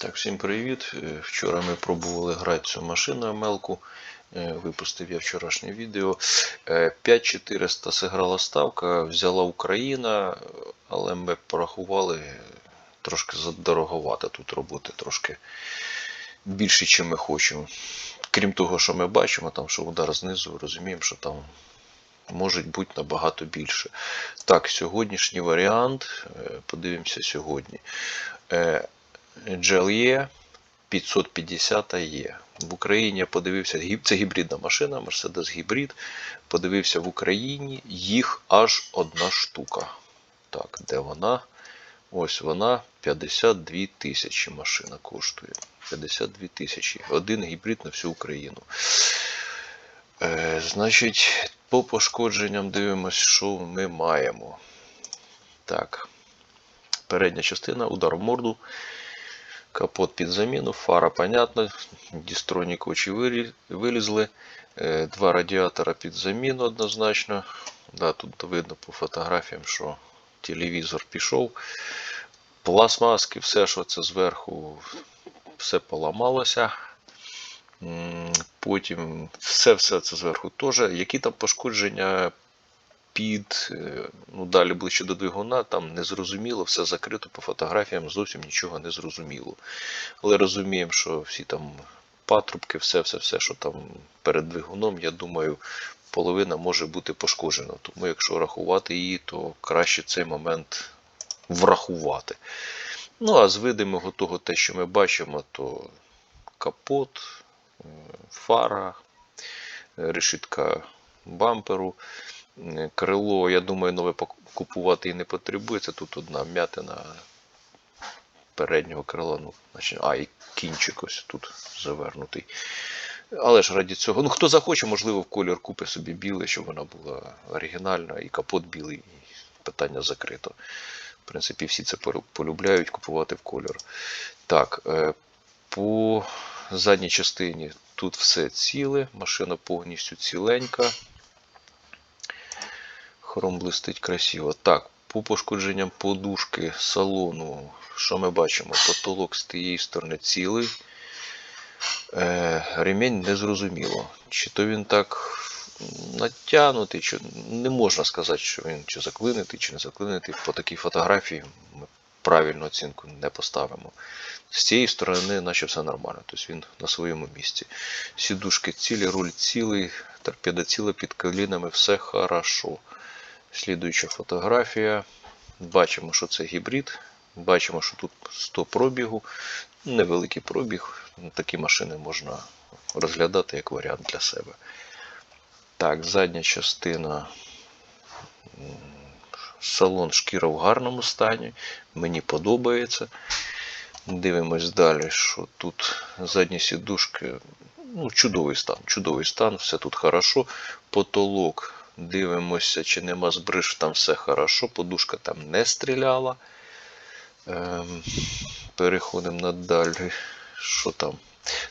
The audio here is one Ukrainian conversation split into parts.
Так, всім привіт. Е, Вчора ми пробували грати цю машину ML-ку. Е, Випустив я вчорашнє відео. Е, 5400 зіграла ставка, взяла Україна, але ми порахували е, трошки задороговато тут роботи, трошки більше, ніж ми хочемо. Крім того, що ми бачимо, там, що удар знизу, розуміємо, що там може бути набагато більше. Так, сьогоднішній варіант. е, Подивимося сьогодні. GLE 550 є. В Україні я подивився, це гібридна машина, Mercedes гібрид. Подивився в Україні, їх аж одна штука. Так, де вона? Ось вона 52 тисячі машина коштує. 52 тисячі. Один гібрид на всю Україну. Е, значить, по пошкодженням дивимось, що ми маємо. Так. Передня частина, удар в морду. Капот під заміну, фара, понятно, дістронік очі вилізли, Е, два радіатора під заміну однозначно. Да, тут видно по фотографіям, що телевізор пішов. Пластмаски, все, що це зверху, все поламалося. Потім все-все це зверху теж. Які там пошкодження під, е, ну далі ближче до двигуна, там не зрозуміло, все закрито по фотографіям, зовсім нічого не зрозуміло. Але розуміємо, що всі там патрубки, все, все, все, що там перед двигуном, я думаю, половина може бути пошкоджена. Тому якщо рахувати її, то краще цей момент врахувати. Ну, а з видимого того, те, що ми бачимо, то капот, е, фара, е, решітка бамперу. Крило, я думаю, нове купувати і не потребується. Тут одна м'ятина переднього крила, ну, а і кінчик ось тут завернутий. Але ж раді цього, ну хто захоче, можливо, в колір купить собі білий, щоб вона була оригінальна, і капот білий, і питання закрито. В принципі, всі це полюбляють купувати в колір. Так, е, по задній частині тут все ціле, машина повністю ціленька. Хром блистить красиво. Так, по пошкодженням подушки салону, що ми бачимо? Потолок з тієї сторони цілий. Е, ремінь незрозуміло. Чи то він так натягнутий, чи не можна сказати, що він чи заклинитий, чи не заклинитий. По такій фотографії ми правильну оцінку не поставимо. З цієї сторони, наче все нормально, тобто він на своєму місці. Сідушки цілі, руль цілий, торпеда ціла під колінами, все хорошо. Слідуюча фотографія. Бачимо, що це гібрид. Бачимо, що тут 100 пробігу. Невеликий пробіг. Такі машини можна розглядати як варіант для себе. Так, задня частина. Салон шкіра в гарному стані. Мені подобається. Дивимось далі, що тут задні сідушки. Ну, чудовий стан. Чудовий стан, все тут хорошо. Потолок. Дивимося, чи нема збриж, там все хорошо. Подушка там не стріляла. Ем, переходимо надалі. Що там?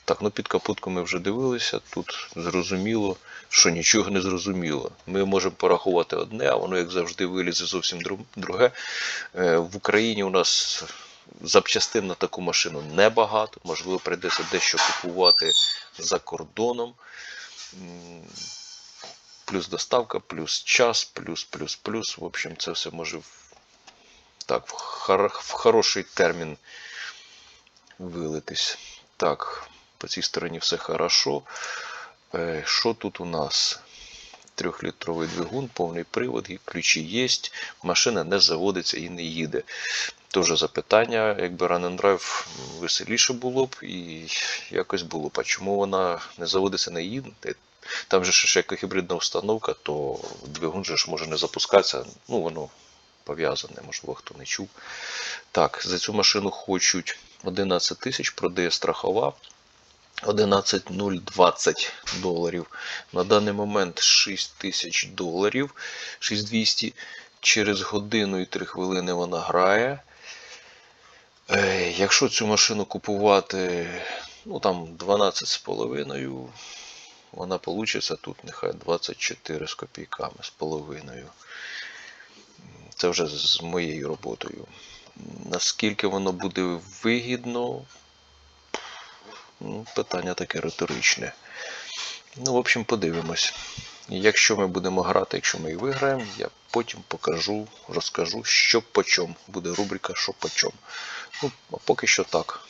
Так, ну під капотку ми вже дивилися. Тут зрозуміло, що нічого не зрозуміло. Ми можемо порахувати одне, а воно, як завжди, вилізе зовсім друге. Е, В Україні у нас запчастин на таку машину небагато. Можливо, прийдеться дещо купувати за кордоном. Плюс доставка, плюс час, плюс, плюс, плюс. В общем, це все може в- так, в, хор- в хороший термін вилитись. Так, по цій стороні все хорошо. Е, Що тут у нас? Трьохлітровий двигун, повний привод, ключі є. Машина не заводиться і не їде. Теж запитання, якби Run and Drive веселіше було б і якось було б. А чому вона не заводиться, не їде? Там же ще як гібридна установка, то двигун же ж може не запускатися. Ну, воно пов'язане, можливо, хто не чув. Так, за цю машину хочуть 11 тисяч, продає страхова. 11020 доларів. На даний момент 6 тисяч доларів, 6200. Через годину і 3 хвилини вона грає. Якщо цю машину купувати, ну там 12 з половиною, вона получиться тут нехай 24 з копійками з половиною. Це вже з моєю роботою. Наскільки воно буде вигідно, Питання таке риторичне. Ну, в общем, подивимось. Якщо ми будемо грати, якщо ми і виграємо, я потім покажу, розкажу, що по чому. Буде рубрика що по чому. Ну, а поки що так.